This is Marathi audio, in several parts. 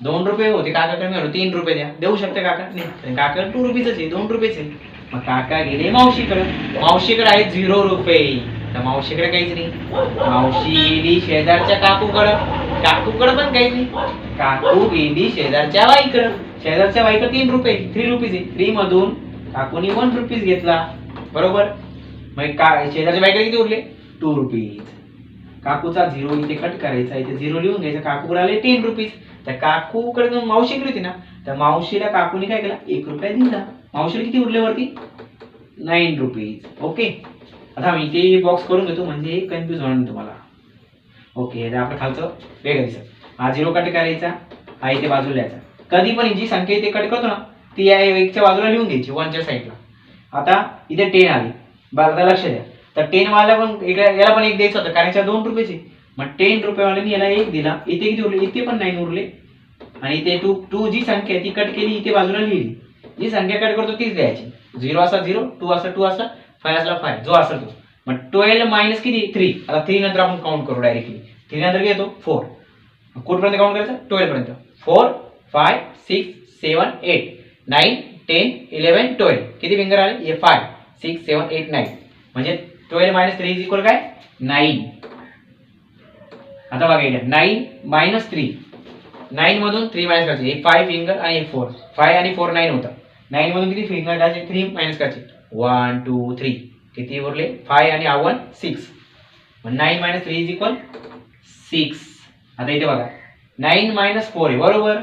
दोन रुपये होते काका कमी होते तीन रुपये द्या. देऊ शकते काका? नाही. काका टू रुपीच आहे दोन रुपयेच आहे. मग काका गेले मावशीकडे. मावशीकडे आहे झिरो रुपये. तर मावशीकडे काहीच नाही. मावशी गेली शेजारच्या काकूकडं. काकूकडं पण काहीच नाही. काकू गेली शेजारच्या बाईकडं. शेजारच्या बाईकडे तीन रुपये थ्री रुपीज आहे. थ्री मधून काकूनी वन रुपीज घेतला. बरोबर? मग का शेजारच्या बाईकडे किती उरले? टू रुपीज काकूचा झिरो इथे कट करायचा इथे झिरो लिहून घ्यायचा. काकूकडे आले टेन रुपीज त्या काकूकडे मावशी गेली होती ना त्या मावशीला काकूने काय केला? एक रुपया दिला. मावशीला किती उरले वरती? नाईन रुपीज ओके आता मी ते बॉक्स करून घेतो म्हणजे कन्फ्यूज होणार तुम्हाला. ओके आपण आपलं खालचं वेगळं दिसत. हा झिरो कट करायचा हा इथे बाजूला यायचा कधी पण जी संख्या इथे कट करतो ना ती या एकच्या बाजूला लिहून घ्यायची वनच्या साईडला आता इथे टेन आली. बरं लक्ष द्या. तर टेनवाला पण इकडे याला पण एक द्यायचं होतं कारण दोन रुपयेचे. मग टेन रुपयेवाल्याने याला एक दिला. इथे किती उरले? इथे पण नाईन उरले. आणि इथे टू टू जी संख्या ती कट केली इथे बाजूला लिहिली. जी संख्या कट करतो तीच द्यायची. झिरो असा झिरो टू असा टू असा फाय असला फाय जो असेल तो. मग ट्वेल्व मायनस किती? थ्री आता थ्री नंतर आपण काउंट करू डायरेक्टली थ्री नंतर घेतो फोर कुठपर्यंत काउंट करायचं? ट्वेल्व पर्यंत four five six seven eight nine ten eleven twelve किती फिंगर आले? हे five six seven eight nine म्हणजे twelve minus three is equal काय? नाईन आता बघा इथे नाईन मायनस थ्री नाईन मधून थ्री मायनस करायचे. एक फाय फिंगर आणि एक फोर फाय आणि फोर नाईन होतं. नाईन मधून किती फिंगर करायचे? थ्री मायनस करायचे. वन टू थ्री किती उरले? फाय आणि one six nine minus three is equal six आता इथे बघा. नाईन मायनस फोर आहे. बरोबर?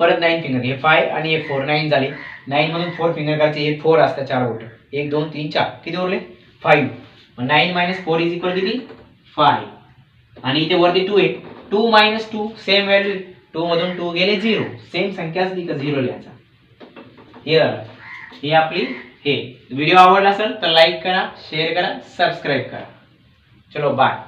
परत नाईन फिंगर हे फाय आणि हे फोर नाईन झाले. नाईन मधून फोर फिंगर करायचे. हे फोर असतात चार बोट एक दोन तीन चार. किती उरले? Five nine minus four is equal किती? फाय आणि इथे वरती टू आहे. Two minus two same value two मधून टू गेले झिरो सेम संख्या असली का झिरो लिहायचा. हे आपली हे. व्हिडिओ आवडला असेल तर लाईक करा शेअर करा सबस्क्राईब करा. चलो बाय